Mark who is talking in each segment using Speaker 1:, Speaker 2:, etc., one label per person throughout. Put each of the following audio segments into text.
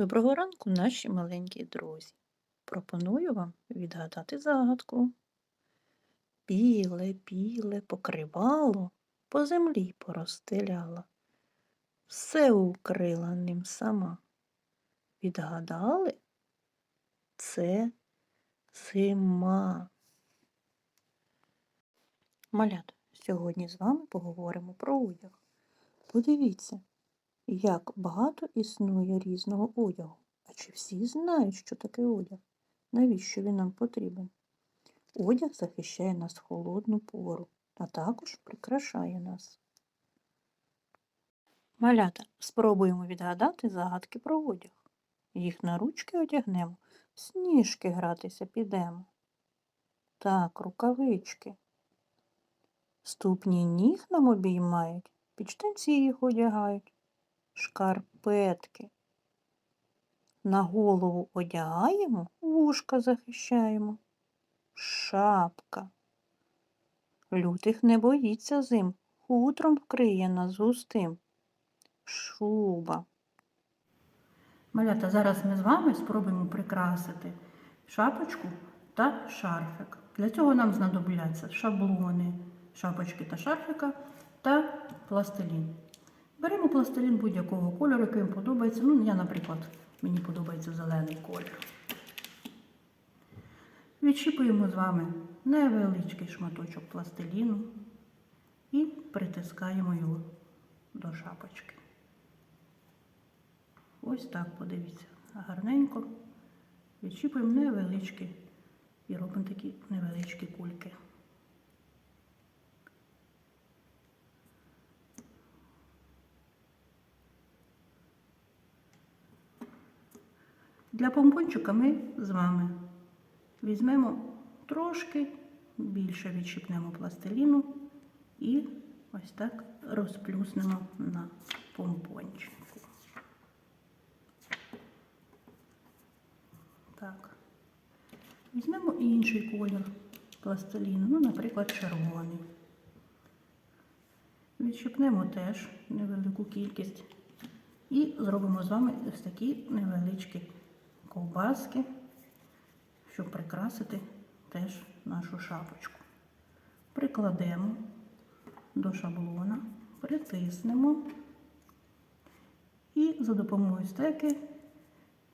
Speaker 1: Доброго ранку, наші маленькі друзі. Пропоную вам відгадати загадку. Біле, біле покривало по землі порозстеляла, все укрила ним сама. Відгадали? Це зима. Малят, сьогодні з вами поговоримо про одяг. Подивіться, як багато існує різного одягу. А чи всі знають, що таке одяг? Навіщо він нам потрібен? Одяг захищає нас в холодну пору, а також прикрашає нас. Малята, спробуємо відгадати загадки про одяг. Їх на ручки одягнемо, в сніжки гратися підемо. Так, рукавички. Ступні ніг нам обіймають, під штанці їх одягають шкарпетки. На голову одягаємо, вушка захищаємо. Шапка. Лютих не боїться зим, хутром вкриє нас густим. Шуба. Малята, зараз ми з вами спробуємо прикрасити шапочку та шарфик. Для цього нам знадобляться шаблони, шапочки та шарфика та пластилін. Беремо пластилін будь-якого кольору, який вам подобається. Ну, я, наприклад, мені подобається зелений колір. Відщіпуємо з вами невеличкий шматочок пластиліну і притискаємо його до шапочки. Ось так, подивіться, гарненько. Відщіпуємо невеличкі і робимо такі невеличкі кульки. Для помпончика ми з вами візьмемо трошки більше відщипнемо пластиліну і ось так розплюснемо на помпончику. Так. Візьмемо інший колір пластиліну, ну, наприклад, червоний. Відщипнемо теж невелику кількість і зробимо з вами ось такі невеличкі ковбаски, щоб прикрасити теж нашу шапочку. Прикладемо до шаблона, притиснемо і за допомогою стеки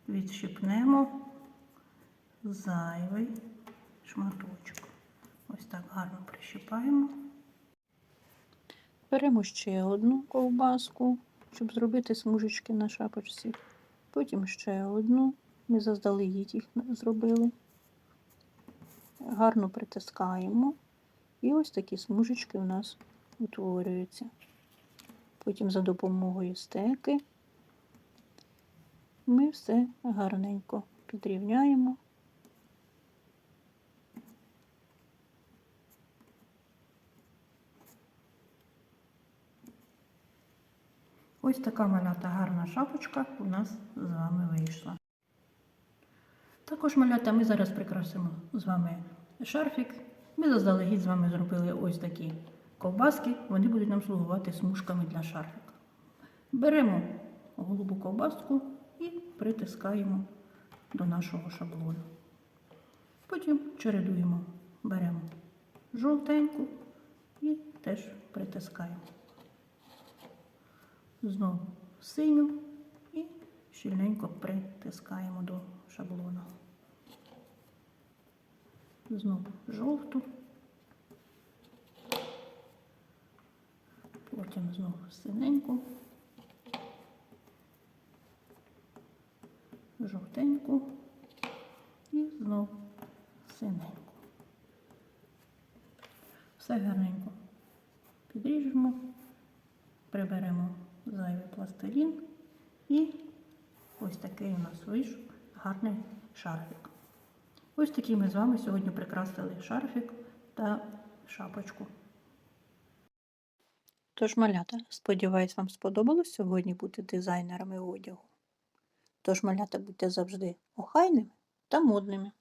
Speaker 1: відщипнемо зайвий шматочок. Ось так гарно прищипаємо. Беремо ще одну ковбаску, щоб зробити смужечки на шапочці. Потім ще одну. Ми заздалегідь їх зробили. Гарно притискаємо. І ось такі смужечки у нас утворюються. Потім за допомогою стеки ми все гарненько підрівняємо. Ось така малята гарна шапочка у нас з вами вийшла. Також малята ми зараз прикрасимо з вами шарфік. Ми заздалегідь з вами зробили ось такі ковбаски, вони будуть нам слугувати смужками для шарфіка. Беремо голубу ковбаску і притискаємо до нашого шаблону. Потім чередуємо, беремо жовтеньку і теж притискаємо. Знову синю і щільненько притискаємо до шаблону. Знову жовту, потім знову синеньку, жовтеньку і знову синеньку. Все гарненько підріжемо, приберемо зайвий пластилін і ось такий у нас вийшов гарний шарфік. Ось такий ми з вами сьогодні прикрасили шарфік та шапочку. Тож, малята, сподіваюсь, вам сподобалось сьогодні бути дизайнерами одягу. Тож, малята, будьте завжди охайними та модними.